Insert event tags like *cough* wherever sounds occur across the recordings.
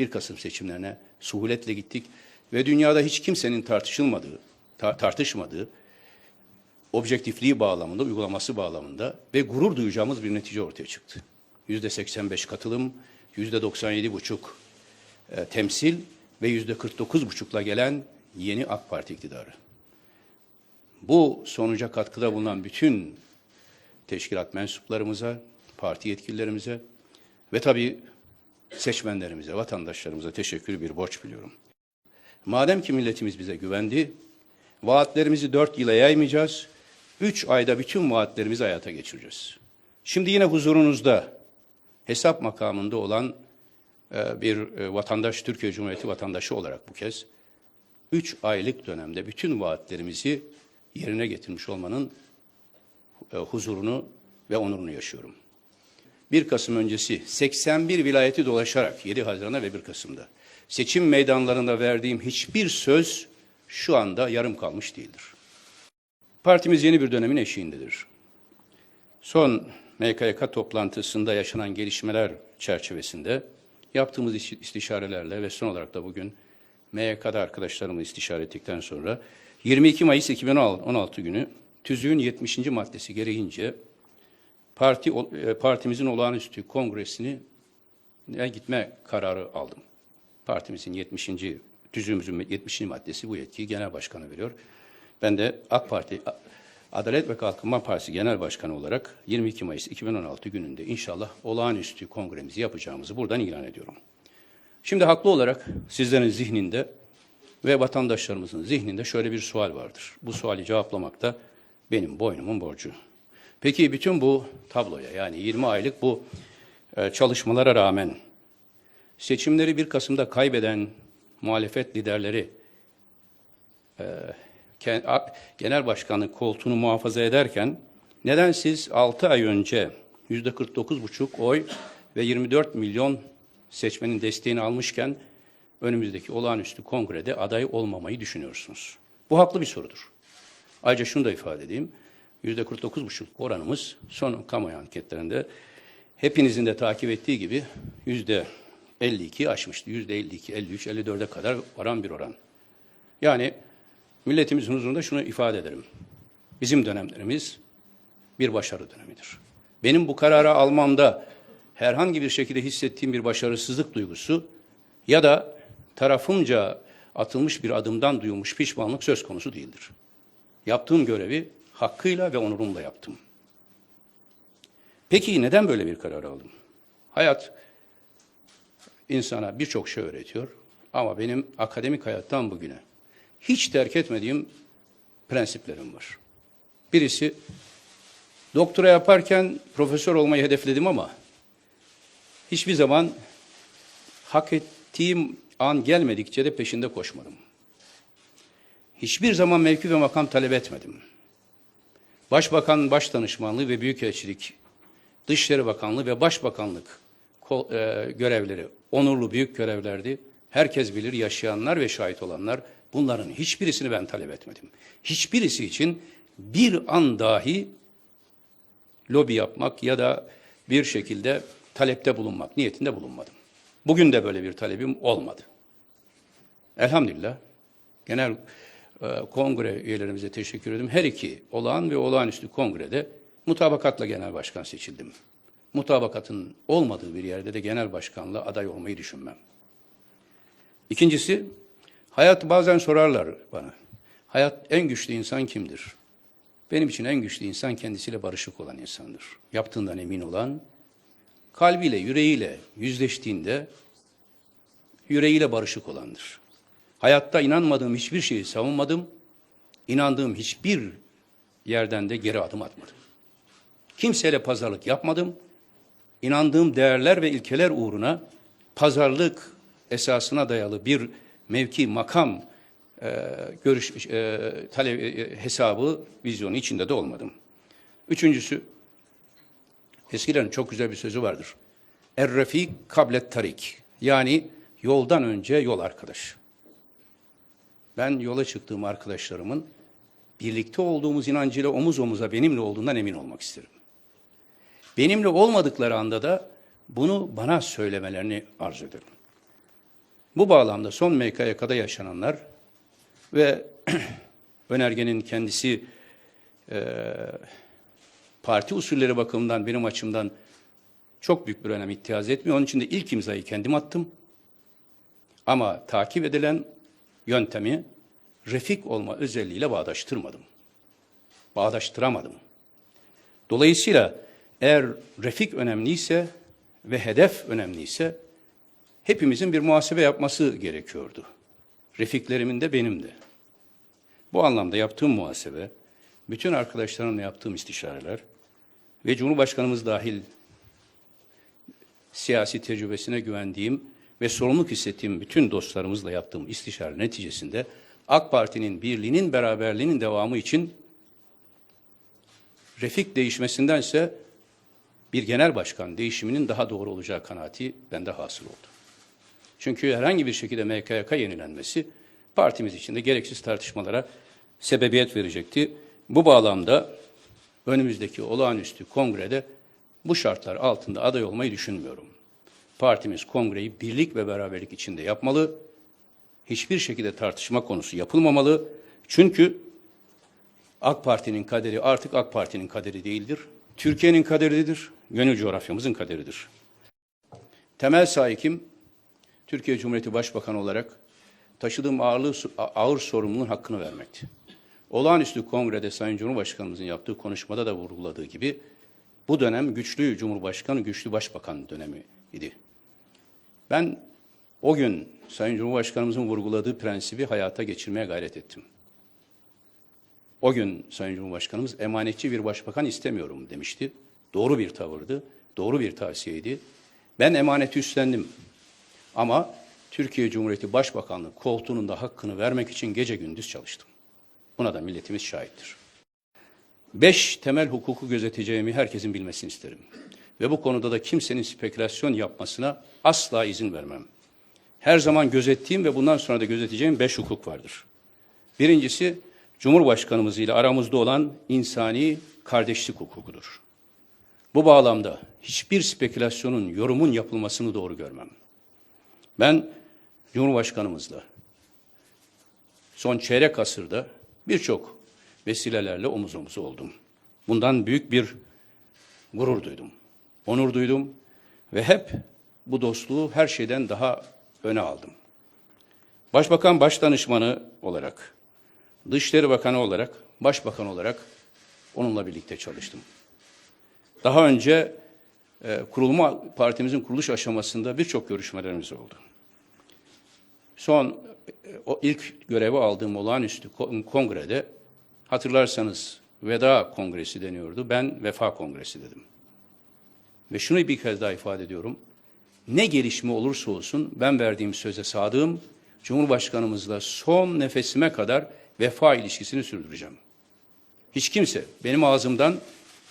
1 Kasım seçimlerine suhuletle gittik ve dünyada hiç kimsenin tartışılmadığı, ta- tartışmadığı objektifliği bağlamında, uygulaması bağlamında ve gurur duyacağımız bir netice ortaya çıktı. Yüzde 85 katılım, yüzde 97 buçuk e, temsil ve yüzde 49 buçukla gelen yeni AK Parti iktidarı. Bu sonuca katkıda bulunan bütün teşkilat mensuplarımıza, parti yetkililerimize ve tabii seçmenlerimize, vatandaşlarımıza teşekkür bir borç biliyorum. Madem ki milletimiz bize güvendi, vaatlerimizi dört yıla yaymayacağız, üç ayda bütün vaatlerimizi hayata geçireceğiz. Şimdi yine huzurunuzda hesap makamında olan e, bir e, vatandaş, Türkiye Cumhuriyeti vatandaşı olarak bu kez, üç aylık dönemde bütün vaatlerimizi yerine getirmiş olmanın e, huzurunu ve onurunu yaşıyorum. 1 Kasım öncesi 81 vilayeti dolaşarak 7 Haziran'da ve 1 Kasım'da seçim meydanlarında verdiğim hiçbir söz şu anda yarım kalmış değildir. Partimiz yeni bir dönemin eşiğindedir. Son MKYK toplantısında yaşanan gelişmeler çerçevesinde yaptığımız iş- istişarelerle ve son olarak da bugün MYK'da arkadaşlarımla istişare ettikten sonra 22 Mayıs 2016 günü tüzüğün 70. maddesi gereğince parti e, partimizin olağanüstü kongresini ne gitme kararı aldım. Partimizin 70. tüzüğümüzün 70. maddesi bu yetkiyi genel başkanı veriyor. Ben de AK Parti Adalet ve Kalkınma Partisi Genel Başkanı olarak 22 Mayıs 2016 gününde inşallah olağanüstü kongremizi yapacağımızı buradan ilan ediyorum. Şimdi haklı olarak sizlerin zihninde ve vatandaşlarımızın zihninde şöyle bir sual vardır. Bu suali cevaplamak da benim boynumun borcu. Peki bütün bu tabloya yani 20 aylık bu e, çalışmalara rağmen seçimleri 1 Kasım'da kaybeden muhalefet liderleri e, genel başkanlık koltuğunu muhafaza ederken neden siz 6 ay önce %49,5 oy ve 24 milyon seçmenin desteğini almışken önümüzdeki olağanüstü kongrede aday olmamayı düşünüyorsunuz? Bu haklı bir sorudur. Ayrıca şunu da ifade edeyim. Yüzde 49,5 oranımız son kamuoyu anketlerinde hepinizin de takip ettiği gibi yüzde 52 aşmıştı. Yüzde 52, 53, 54'e kadar varan bir oran. Yani milletimizin huzurunda şunu ifade ederim. Bizim dönemlerimiz bir başarı dönemidir. Benim bu kararı almamda herhangi bir şekilde hissettiğim bir başarısızlık duygusu ya da tarafımca atılmış bir adımdan duyulmuş pişmanlık söz konusu değildir. Yaptığım görevi hakkıyla ve onurumla yaptım. Peki neden böyle bir karar aldım? Hayat insana birçok şey öğretiyor ama benim akademik hayattan bugüne hiç terk etmediğim prensiplerim var. Birisi doktora yaparken profesör olmayı hedefledim ama hiçbir zaman hak ettiğim an gelmedikçe de peşinde koşmadım. Hiçbir zaman mevki ve makam talep etmedim. Başbakan başdanışmanlığı ve büyükelçilik, Dışişleri Bakanlığı ve Başbakanlık e, görevleri onurlu büyük görevlerdi. Herkes bilir yaşayanlar ve şahit olanlar bunların hiçbirisini ben talep etmedim. Hiçbirisi için bir an dahi lobi yapmak ya da bir şekilde talepte bulunmak niyetinde bulunmadım. Bugün de böyle bir talebim olmadı. Elhamdülillah genel kongre üyelerimize teşekkür ederim. Her iki olağan ve olağanüstü kongrede mutabakatla genel başkan seçildim. Mutabakatın olmadığı bir yerde de genel başkanla aday olmayı düşünmem. İkincisi, hayat bazen sorarlar bana. Hayat en güçlü insan kimdir? Benim için en güçlü insan kendisiyle barışık olan insandır. Yaptığından emin olan, kalbiyle, yüreğiyle yüzleştiğinde yüreğiyle barışık olandır. Hayatta inanmadığım hiçbir şeyi savunmadım. İnandığım hiçbir yerden de geri adım atmadım. Kimseyle pazarlık yapmadım. İnandığım değerler ve ilkeler uğruna pazarlık esasına dayalı bir mevki, makam e, görüş e, tale, e, hesabı, vizyonu içinde de olmadım. Üçüncüsü, eskilerin çok güzel bir sözü vardır. Er-refik kablet tarik. Yani yoldan önce yol arkadaş. Ben yola çıktığım arkadaşlarımın birlikte olduğumuz inancıyla omuz omuza benimle olduğundan emin olmak isterim. Benimle olmadıkları anda da bunu bana söylemelerini arzu ederim. Bu bağlamda son MKYK'da yaşananlar ve *clears throat* önergenin kendisi eee, parti usulleri bakımından benim açımdan çok büyük bir önem ittihaz etmiyor. Onun için de ilk imzayı kendim attım. Ama takip edilen yöntemi refik olma özelliğiyle bağdaştırmadım. Bağdaştıramadım. Dolayısıyla eğer refik önemliyse ve hedef önemliyse hepimizin bir muhasebe yapması gerekiyordu. Refiklerimin de benim de. Bu anlamda yaptığım muhasebe, bütün arkadaşlarımla yaptığım istişareler ve Cumhurbaşkanımız dahil siyasi tecrübesine güvendiğim ve sorumluluk hissettiğim bütün dostlarımızla yaptığım istişare neticesinde AK Parti'nin birliğinin, beraberliğinin devamı için refik değişmesindense bir genel başkan değişiminin daha doğru olacağı kanaati bende hasıl oldu. Çünkü herhangi bir şekilde MKYK yenilenmesi partimiz içinde gereksiz tartışmalara sebebiyet verecekti. Bu bağlamda önümüzdeki olağanüstü kongrede bu şartlar altında aday olmayı düşünmüyorum. Partimiz kongreyi birlik ve beraberlik içinde yapmalı. Hiçbir şekilde tartışma konusu yapılmamalı. Çünkü AK Parti'nin kaderi artık AK Parti'nin kaderi değildir. Türkiye'nin kaderidir, gönül coğrafyamızın kaderidir. Temel sahikim Türkiye Cumhuriyeti Başbakanı olarak taşıdığım ağırlığı, ağır sorumluluğun hakkını vermekti. Olağanüstü kongrede Sayın Cumhurbaşkanımızın yaptığı konuşmada da vurguladığı gibi bu dönem güçlü Cumhurbaşkanı, güçlü Başbakan dönemi idi. Ben o gün Sayın Cumhurbaşkanımızın vurguladığı prensibi hayata geçirmeye gayret ettim. O gün Sayın Cumhurbaşkanımız emanetçi bir başbakan istemiyorum demişti. Doğru bir tavırdı, doğru bir tavsiyeydi. Ben emaneti üstlendim. Ama Türkiye Cumhuriyeti Başbakanlığı koltuğunun da hakkını vermek için gece gündüz çalıştım. Buna da milletimiz şahittir. Beş temel hukuku gözeteceğimi herkesin bilmesini isterim. Ve bu konuda da kimsenin spekülasyon yapmasına asla izin vermem. Her zaman gözettiğim ve bundan sonra da gözeteceğim beş hukuk vardır. Birincisi, Cumhurbaşkanımız ile aramızda olan insani kardeşlik hukukudur. Bu bağlamda hiçbir spekülasyonun, yorumun yapılmasını doğru görmem. Ben Cumhurbaşkanımızla son çeyrek asırda birçok vesilelerle omuz omuz oldum. Bundan büyük bir gurur duydum, onur duydum ve hep bu dostluğu her şeyden daha öne aldım. Başbakan Başdanışmanı olarak, Dışişleri Bakanı olarak, Başbakan olarak onunla birlikte çalıştım. Daha önce e, kurulma partimizin kuruluş aşamasında birçok görüşmelerimiz oldu. Son e, o ilk görevi aldığım olağanüstü ko- kongrede hatırlarsanız Veda Kongresi deniyordu. Ben Vefa Kongresi dedim. Ve şunu bir kez daha ifade ediyorum. Ne gelişme olursa olsun ben verdiğim söze sadığım Cumhurbaşkanımızla son nefesime kadar vefa ilişkisini sürdüreceğim. Hiç kimse benim ağzımdan,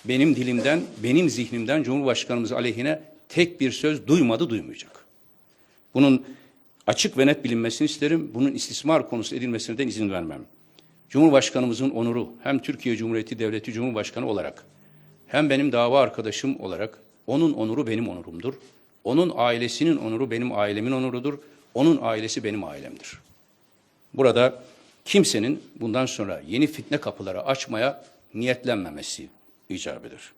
benim dilimden, benim zihnimden Cumhurbaşkanımız aleyhine tek bir söz duymadı, duymayacak. Bunun açık ve net bilinmesini isterim. Bunun istismar konusu edilmesine de izin vermem. Cumhurbaşkanımızın onuru hem Türkiye Cumhuriyeti Devleti Cumhurbaşkanı olarak hem benim dava arkadaşım olarak onun onuru benim onurumdur. Onun ailesinin onuru benim ailemin onurudur. Onun ailesi benim ailemdir. Burada kimsenin bundan sonra yeni fitne kapıları açmaya niyetlenmemesi icap eder.